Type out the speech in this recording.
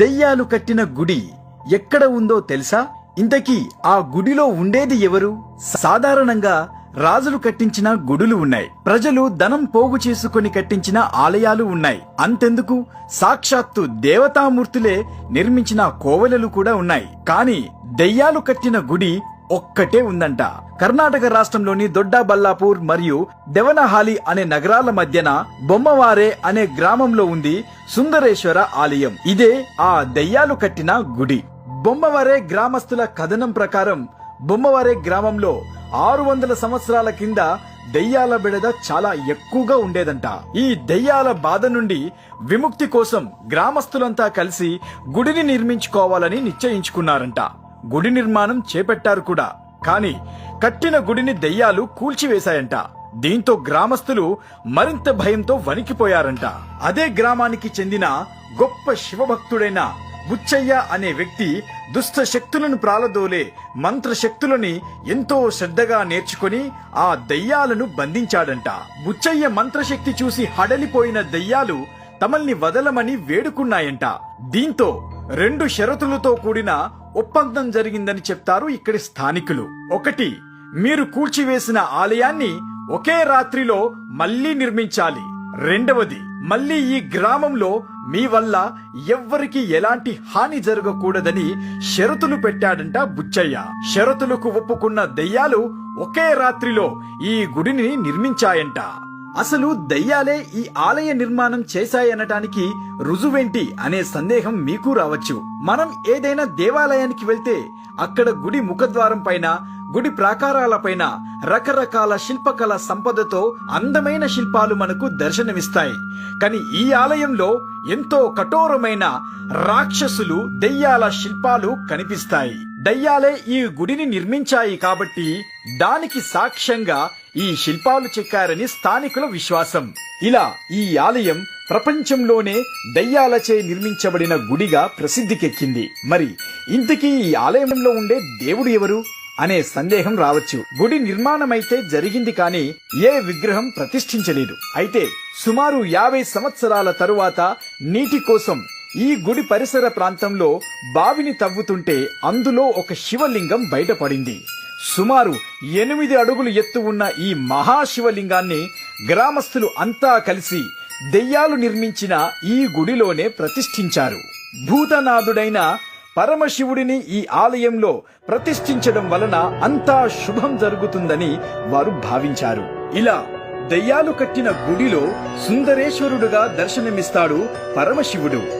దెయ్యాలు కట్టిన గుడి ఎక్కడ ఉందో తెలుసా? ఇంతకీ ఆ గుడిలో ఉండేది ఎవరు? సాధారణంగా రాజులు కట్టించిన గుడులు ఉన్నాయి. ప్రజలు ధనం పోగు చేసుకుని కట్టించిన ఆలయాలు ఉన్నాయి. అంతెందుకు? సాక్షాత్తు దేవతామూర్తులే నిర్మించిన కోవెలలు కూడా ఉన్నాయి. కానీ దెయ్యాలు కట్టిన గుడి ఒక్కటే ఉందంట. కర్ణాటక రాష్ట్రంలోని దొడ్డబల్లాపూర్ మరియు దెవనహాలి అనే నగరాల మధ్యన బొమ్మవారే అనే గ్రామంలో ఉంది సుందరేశ్వర ఆలయం. ఇదే ఆ దయ్యాలు కట్టిన గుడి. బొమ్మవారే గ్రామస్తుల కథనం ప్రకారం బొమ్మవారే గ్రామంలో ఆరు వందల సంవత్సరాల కింద దెయ్యాల బెడద చాలా ఎక్కువగా ఉండేదంట. ఈ దెయ్యాల బాధ నుండి విముక్తి కోసం గ్రామస్తులంతా కలిసి గుడిని నిర్మించుకోవాలని నిశ్చయించుకున్నారంట. గుడి నిర్మాణం చేపట్టారు కూడా. కానీ కట్టిన గుడిని దెయ్యాలు కూల్చివేశాయంట. దీంతో గ్రామస్తులు మరింత భయంతో వణికిపోయారంట. అదే గ్రామానికి చెందిన గొప్ప శివభక్తుడైన బుచ్చయ్య అనే వ్యక్తి దుష్ట శక్తులను ప్రాలదోలే మంత్ర శక్తులని ఎంతో శ్రద్ధగా నేర్చుకొని ఆ దయ్యాలను బంధించాడంట. బుచ్చయ్య మంత్రశక్తి చూసి హడలిపోయిన దయ్యాలు తమల్ని వదలమని వేడుకున్నాయంట. దీంతో రెండు షరతులతో కూడిన ఒప్పందం జరిగిందని చెప్తారు ఇక్కడి స్థానికులు. ఒకటి మీరు కూల్చివేసిన ఆలయాన్ని ఒకే రాత్రిలో మళ్ళీ నిర్మించాలి. రెండవది మళ్ళీ ఈ గ్రామంలో మీ వల్ల ఎవ్వరికి ఎలాంటి హాని జరగకూడదని షరతులు పెట్టాడంట బుచ్చయ్య. షరతులకు ఒప్పుకున్న దెయ్యాలు ఒకే రాత్రిలో ఈ గుడిని నిర్మించాయంట. అసలు దయ్యాలే ఈ ఆలయ నిర్మాణం చేశాయనటానికి రుజువేంటి అనే సందేహం మీకు రావచ్చు. మనం ఏదైనా దేవాలయానికి వెళ్తే అక్కడ గుడి ముఖద్వారం పైన గుడి ప్రాకారాలపైన రకరకాల శిల్పకళ సంపదతో అందమైన శిల్పాలు మనకు దర్శనమిస్తాయి. కానీ ఈ ఆలయంలో ఎంతో కఠోరమైన రాక్షసులు దెయ్యాల శిల్పాలు కనిపిస్తాయి. దయ్యాలే ఈ గుడిని నిర్మించాయి కాబట్టి దానికి సాక్ష్యంగా ఈ శిల్పాలు చెక్కారని స్థానికుల విశ్వాసం. ఇలా ఈ ఆలయం ప్రపంచంలోనే దయ్యాలచే నిర్మించబడిన గుడిగా ప్రసిద్ధికెక్కింది. మరి ఇంతకీ ఈ ఆలయంలో ఉండే దేవుడు ఎవరు? అనే సందేహం రావచ్చు. గుడి నిర్మాణమైతే జరిగింది కానీ ఏ విగ్రహం ప్రతిష్ఠించలేదు. అయితే సుమారు యాభై సంవత్సరాల తరువాత నీటి కోసం ఈ గుడి పరిసర ప్రాంతంలో బావిని తవ్వుతుంటే అందులో ఒక శివలింగం బయటపడింది. సుమారు ఎనిమిది అడుగులు ఎత్తు ఉన్న ఈ మహాశివలింగాన్ని గ్రామస్తులు అంతా కలిసి దెయ్యాలు నిర్మించిన ఈ గుడిలోనే ప్రతిష్ఠించారు. భూతనాథుడైన పరమశివుడిని ఈ ఆలయంలో ప్రతిష్ఠించడం వలన అంతా శుభం జరుగుతుందని వారు భావించారు. ఇలా దెయ్యాలు కట్టిన గుడిలో సుందరేశ్వరుడుగా దర్శనమిస్తాడు పరమశివుడు.